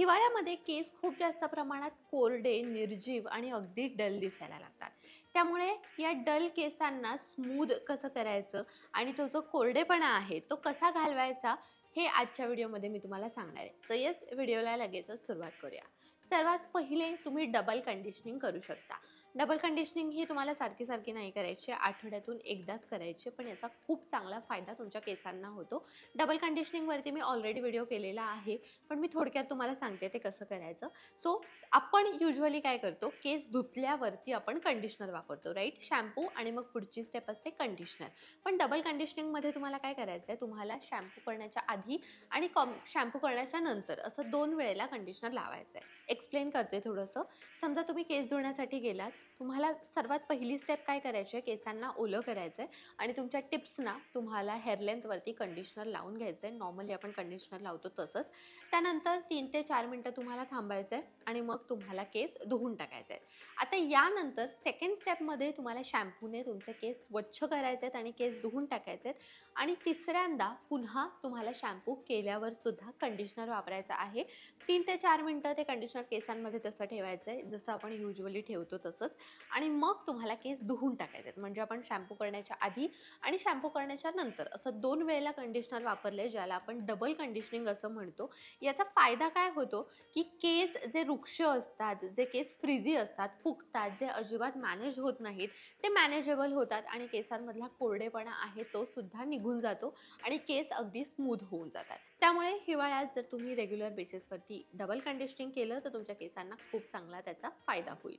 हिवाळ्यामध्ये केस खूप जास्त प्रमाणात कोरडे निर्जीव आणि अगदी डल दिसायला लागतात. त्यामुळे या डल केसांना स्मूद कसं करायचं आणि तो जो कोरडेपणा आहे तो कसा घालवायचा हे आजच्या व्हिडिओमध्ये मी तुम्हाला सांगणार आहे. सो येस व्हिडिओला लगेचच सुरुवात करूया. सर्वात पहिले तुम्ही डबल कंडिशनिंग करू शकता. डबल कंडिशनिंग ही तुम्हाला सारखी सारखी नाही करायची आठवड्यातून एकदाच करायची पण याचा खूप चांगला फायदा तुमच्या केसांना होतो. डबल कंडिशनिंगवरती मी ऑलरेडी व्हिडिओ केलेला आहे पण मी थोडक्यात तुम्हाला सांगते ते कसं करायचं. सो आपण युजली काय करतो केस धुतल्यावरती आपण कंडिशनर वापरतो राईट शॅम्पू आणि मग पुढची स्टेप असते कंडिशनर पण डबल कंडिशनिंगमध्ये तुम्हाला काय करायचं आहे तुम्हाला शॅम्पू करण्याच्या आधी आणि कॉम शॅम्पू करण्याच्या नंतर असं दोन वेळेला कंडिशनर लावायचं आहे एक्सप्लेन करते थोडंसं. समजा तुम्ही केस धुण्यासाठी गेलात तुम्हाला सर्वात पहिली स्टेप काय करायची आहे? केसांना ओलं करायचं आहे आणि तुमच्या टिप्सना तुम्हाला हेअरलेंथवरती कंडिशनर लावून घ्यायचं आहे नॉर्मली आपण कंडिशनर लावतो तसंच. त्यानंतर तीन ते चार मिनटं तुम्हाला थांबायचं आहे आणि मग तुम्हाला केस धुवून टाकायचे आहेत आता यानंतर सेकंड स्टेपमध्ये तुम्हाला शॅम्पूने तुमचे केस स्वच्छ करायचे आहेत आणि केस धुवून टाकायचे आहेत आणि तिसऱ्यांदा पुन्हा तुम्हाला शॅम्पू केल्यावर सुद्धा कंडिशनर वापरायचं आहे. तीन ते चार मिनटं ते कंडिशनर केसांमध्ये तसं ठेवायचं आहे जसं आपण युजली ठेवतो तसंच. आणि मग तुम्हाला केस धुवून टाकायचे आहेत. म्हणजे आपण शॅम्पू करण्याच्या आधी आणि शॅम्पू करण्याच्या नंतर असं दोन वेळेला कंडिशनर वापरले ज्याला आपण डबल कंडिशनिंग असं म्हणतो. याचा फायदा काय होतो की केस जे वृक्ष असतात जे केस फ्रिझी असतात फुगतात जे अजिबात मॅनेज होत नाहीत ते मॅनेजेबल होतात आणि केसांमधला कोरडेपणा आहे तो सुद्धा निघून जातो आणि केस अगदी स्मूथ होऊन जातात. त्यामुळे हिवाळ्यात जर तुम्ही रेग्युलर बेसिसवरती डबल कंडिशनिंग केलं तर तुमच्या केसांना खूप चांगला त्याचा फायदा होईल.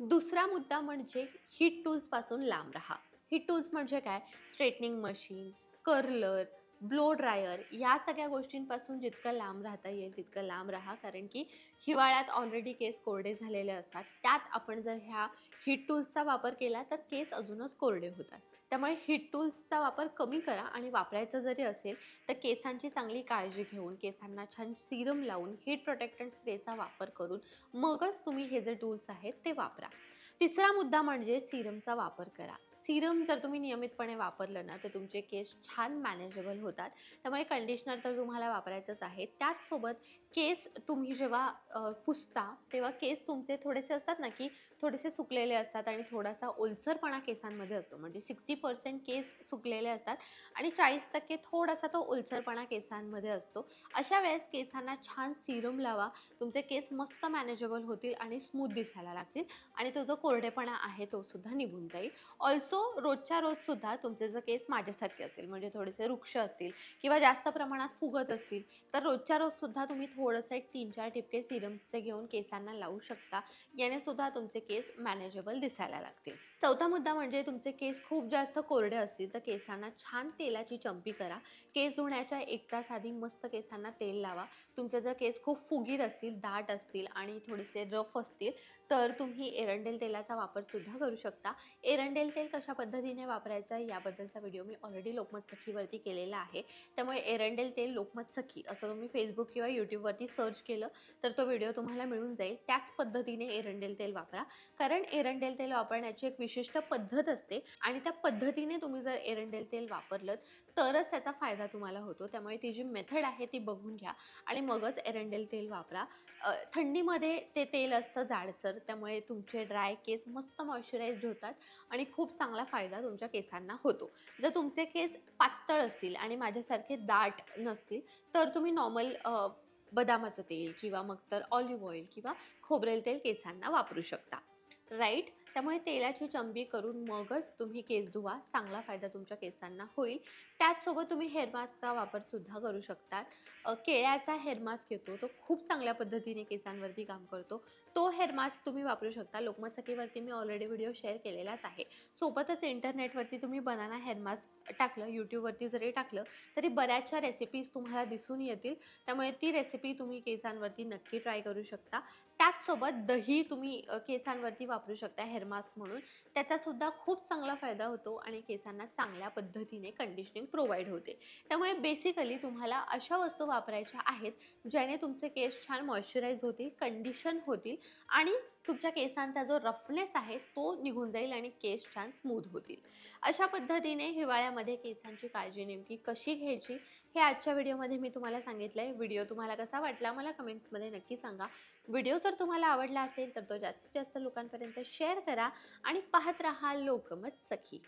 दुसरा मुद्दा म्हणजे हीट टूल्सपासून लांब राहा. हीट टूल्स म्हणजे काय? Straightening machine curler blow dryer या सगळ्या गोष्टींपासून जितकं लांब राहता येईल तितकं लांब राहा. कारण की हिवाळ्यात ऑलरेडी केस कोरडे झालेले असतात. त्यात आपण जर ह्या हीट टूल्सचा वापर केला तर केस अजूनच कोरडे होतात. त्यामुळे हीट टूल्सचा वापर कमी करा आणि वापरायचं जरी असेल तर केसांची चांगली काळजी घेऊन केसांना छान सिरम लावून हीट प्रोटेक्टंट स्प्रेचा वापर करून मगच तुम्ही हे जे टूल्स आहेत ते वापरा. तिसरा मुद्दा म्हणजे सिरमचा वापर करा. सिरम जर तुम्ही नियमितपणे वापरलं ना तर तुमचे केस छान मॅनेजेबल होतात. त्यामुळे कंडिशनर तर तुम्हाला वापरायचंच आहे. त्याचसोबत केस तुम्ही जेव्हा पुसता तेव्हा केस तुमचे थोडेसे असतात ना की थोडेसे सुकलेले असतात आणि थोडासा ओलसरपणा केसांमध्ये असतो. म्हणजे सिक्स्टी पर्सेंट केस सुकलेले असतात आणि चाळीस टक्के थोडासा तो ओलसरपणा केसांमध्ये असतो. अशा वेळेस केसांना छान सिरम लावा. तुमचे केस मस्त मॅनेजेबल होतील आणि स्मूथ दिसायला लागतील आणि तो जो कोरडेपणा आहे तो सुद्धा निघून जाईल. ऑल्सो रोजच्या रोजसुद्धा तुमचे जर केस माझ्यासारखे असतील म्हणजे थोडेसे वृक्ष असतील किंवा जास्त प्रमाणात फुगत असतील तर रोजच्या रोजसुद्धा तुम्ही थोडंसं एक तीन चार टिपके सिरम्सचे घेऊन केसांना लावू शकता. याने सुद्धा तुमचे केस मॅनेजेबल दिसायला लागतील. चौथा मुद्दा म्हणजे तुमचे केस खूप जास्त कोरडे असतील तर केसांना छान तेलाची चंपी करा. केस धुण्याच्या एक तास आधी मस्त केसांना तेल लावा. तुमचे जर केस खूप फुगीर असतील दाट असतील आणि थोडेसे रफ असतील तर तुम्ही एरंडेल तेलाचा वापर सुद्धा करू शकता. एरंडेल तेल कशा पद्धतीने वापरायचं याबद्दलचा व्हिडिओ मी ऑलरेडी लोकमत सखीवरती केलेला आहे. त्यामुळे एरंडेल तेल लोकमत सखी असं तुम्ही फेसबुक किंवा यूट्यूबवरती सर्च केलं तर तो व्हिडिओ तुम्हाला मिळून जाईल. त्याच पद्धतीने एरंडेल तेल वापरा. कारण एरंडेल तेल वापरण्याची एक विशिष्ट पद्धत असते आणि त्या पद्धतीने तुम्ही जर एरंडेल तेल वापरलं तरच त्याचा फायदा तुम्हाला होतो. त्यामुळे ती जी मेथड आहे ती बघून घ्या आणि मगच एरंडेल तेल वापरा. थंडीमध्ये ते तेल असतं जाडसर त्यामुळे तुमचे ड्राय केस मस्त मॉइश्चराईज्ड होतात आणि खूप चांगला फायदा तुमच्या केसांना होतो. जर तुमचे केस पातळ असतील आणि माझ्यासारखे दाट नसतील तर तुम्ही नॉर्मल बदामाचं तेल किंवा मग तर ऑलिव्ह ऑइल किंवा खोबरेल तेल केसांना वापरू शकता. राईट त्यामुळे तेलाची चंबी करून मगच तुम्ही केस धुवा. चांगला फायदा तुमच्या केसांना होईल. त्याचसोबत तुम्ही हेअर मास्कचा वापरसुद्धा करू शकतात. केळ्याचा हेअर मास्क येतो तो खूप चांगल्या पद्धतीने केसांवरती काम करतो. तो हेअर मास्क तुम्ही वापरू शकता. लोकमतसकीवरती मी ऑलरेडी व्हिडिओ शेअर केलेलाच आहे. सोबतच इंटरनेटवरती तुम्ही बनाना हेअर मास्क टाकलं यूट्यूबवरती जरी टाकलं तरी बऱ्याचशा रेसिपीज तुम्हाला दिसून येतील. त्यामुळे ती रेसिपी तुम्ही केसांवरती नक्की ट्राय करू शकता. त्याचसोबत दही तुम्ही केसांवरती वापरू शकता. हेअर मास्क म्हणून त्याचासुद्धा खूप चांगला फायदा होतो आणि केसांना चांगल्या पद्धतीने कंडिशनिंग कंडिशनिंग प्रोव्हाइड होते. त्यामुळे बेसिकली तुम्हाला अशा वस्तू वापरायच्या आहेत ज्याने तुमचे केस छान मॉइश्चराईज होतील कंडिशन होतील आणि तुमच्या केसांचा जो रफनेस आहे तो निघून जाईल आणि केस छान स्मूथ होतील. अशा पद्धतीने हिवाळ्यामध्ये केसांची काळजी नेमकी कशी घ्यायची हे आजच्या व्हिडिओमध्ये मी तुम्हाला सांगितलं आहे व्हिडिओ तुम्हाला कसा वाटला मला कमेंट्समध्ये नक्की सांगा. व्हिडिओ जर तुम्हाला आवडला असेल तर तो जास्तीत जास्त लोकांपर्यंत शेअर करा आणि पाहत राहा लोकमत सखी.